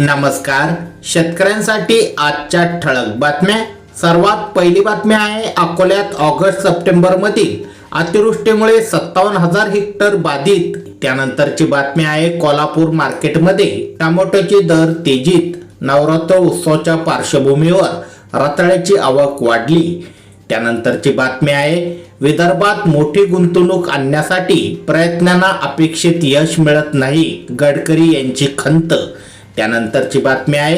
नमस्कार. शेतकऱ्यांसाठी आजच्या ठळक बातम्या. सर्वात पहिली बातमी आहे अकोल्यात ऑगस्ट सप्टेंबर मधील अतिवृष्टीमुळे सत्तावन्न हजार हेक्टर बाधित. त्यानंतरची बातमी आहे कोल्हापूर मार्केटमध्ये टोमॅटोचे दर तेजीत. नवरात्र उत्सवाच्या पार्श्वभूमीवर रताळ्याची आवक वाढली. त्यानंतरची बातमी आहे विदर्भात मोठी गुंतवणूक आणण्यासाठी प्रयत्नांना अपेक्षित यश मिळत नाही गडकरी यांची खंत त्यानंतरची बातमी आहे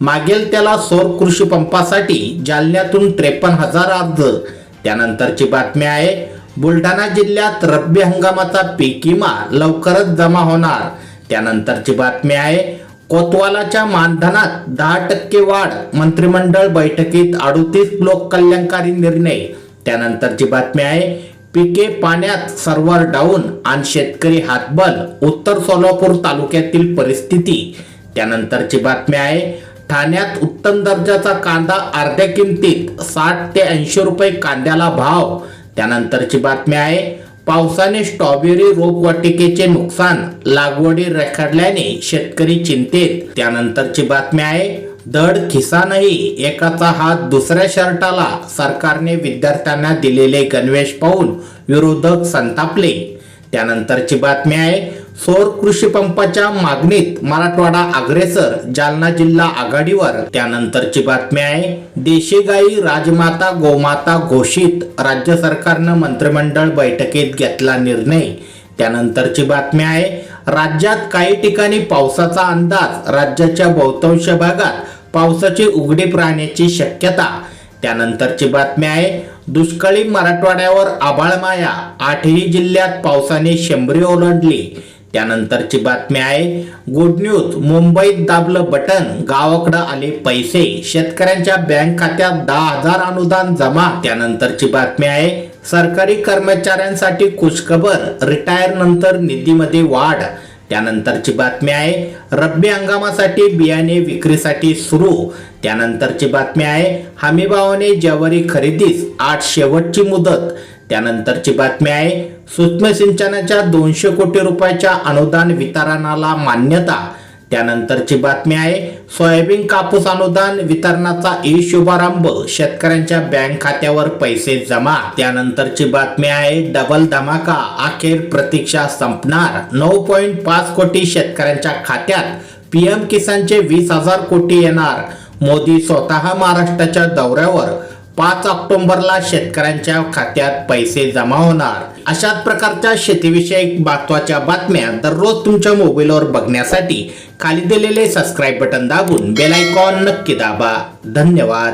मागेल त्याला सौर कृषी पंपासाठी जालन्यातून त्रेपन्न हजार अर्ज. त्यानंतरची बातमी आहे बुलढाणा जिल्ह्यात रब्बी हंगामाचा पीक विमा लवकरच जमा होणार. त्यानंतरची बातमी आहे कोतवालाच्या मानधनात दहा टक्के वाढ मंत्रिमंडळ बैठकीत अडुतीस लोककल्याणकारी निर्णय. त्यानंतरची बातमी आहे पिके पाण्यात सर्व्हर डाऊन आणि शेतकरी हातबल उत्तर सोलापूर तालुक्यातील परिस्थिती. त्यानंतरची बातमी आहे ठाण्यात उत्तम दर्जाचा कांदा अर्ध्या किमतीत साठ ते ऐंशी रुपये कांद्याला भाव. त्यानंतरची बातमी आहे पावसाने स्ट्रॉबेरी रोपवाटिकेचे नुकसान लागवडी रेखाडल्याने शेतकरी चिंतेत. त्यानंतरची बातमी आहे दड खिसा नाही एकाचा हात दुसऱ्या शर्टाला सरकारने विद्यार्थ्यांना दिलेले गणवेश पाहून विरोधक संतापले. त्यानंतरची बातमी आहे सौर कृषी पंपाच्या मागणीत मराठवाडा अग्रेसर जालना जिल्हा आघाडीवर. त्यानंतरची बातमी आहे देशी गाई राजमाता गोमाता घोषित. राज्य सरकारनं मंत्रिमंडळ बैठकीत घेतला निर्णय. त्यानंतरची बातमी आहे राज्यात काही ठिकाणी पावसाचा अंदाज राज्याच्या बहुतांश भागात पावसाची उघडीप राहण्याची शक्यता. त्यानंतरची बातमी आहे दुष्काळी मराठवाड्यावर आबाळमाया आठही जिल्ह्यात पावसाने शंभरी ओलांडली. त्यानंतरची बातमी आहे गुड न्यूज मुंबईत दाबलं बटन गावाकडं आले पैसे शेतकऱ्यांच्या बँक खात्यात दहा हजार अनुदान जमा. त्यानंतरची बातमी आहे सरकारी कर्मचाऱ्यांसाठी खुशखबर रिटायर नंतर निधीमध्ये वाढ. त्यानंतरची बातमी आहे रब्बी हंगामासाठी बियाणे विक्रीसाठी सुरू. त्यानंतरची बातमी आहे हमीभावाने ज्वारी खरेदीस आज शेवटची मुदत. त्यानंतरची बातमी आहे सूक्ष्म सिंचनाच्या दोनशे कोटी रुपयाच्या अनुदान वितरणाला मान्यता. त्यानंतरची बातमी आहे सोयाबीन कापूस अनुदान वितरणाचा ई शुभारंभ शेतकऱ्यांच्या बँक खात्यावर पैसे जमा. त्यानंतरची बातमी आहे डबल धमाका अखेर प्रतीक्षा संपणार. नऊ पॉईंट पाच कोटी शेतकऱ्यांच्या खात्यात पीएम किसानचे वीस हजार कोटी येणार. मोदी स्वतः महाराष्ट्राच्या दौऱ्यावर पाच ऑक्टोबरला शेतकऱ्यांच्या खात्यात पैसे जमा होणार. अशाच प्रकारच्या शेतीविषयक महत्त्वाच्या बातम्या दररोज तुमच्या मोबाईलवर बघण्यासाठी खाली दिलेले सबस्क्राईब बटन दाबून बेल आयकॉन नक्की दाबा. धन्यवाद.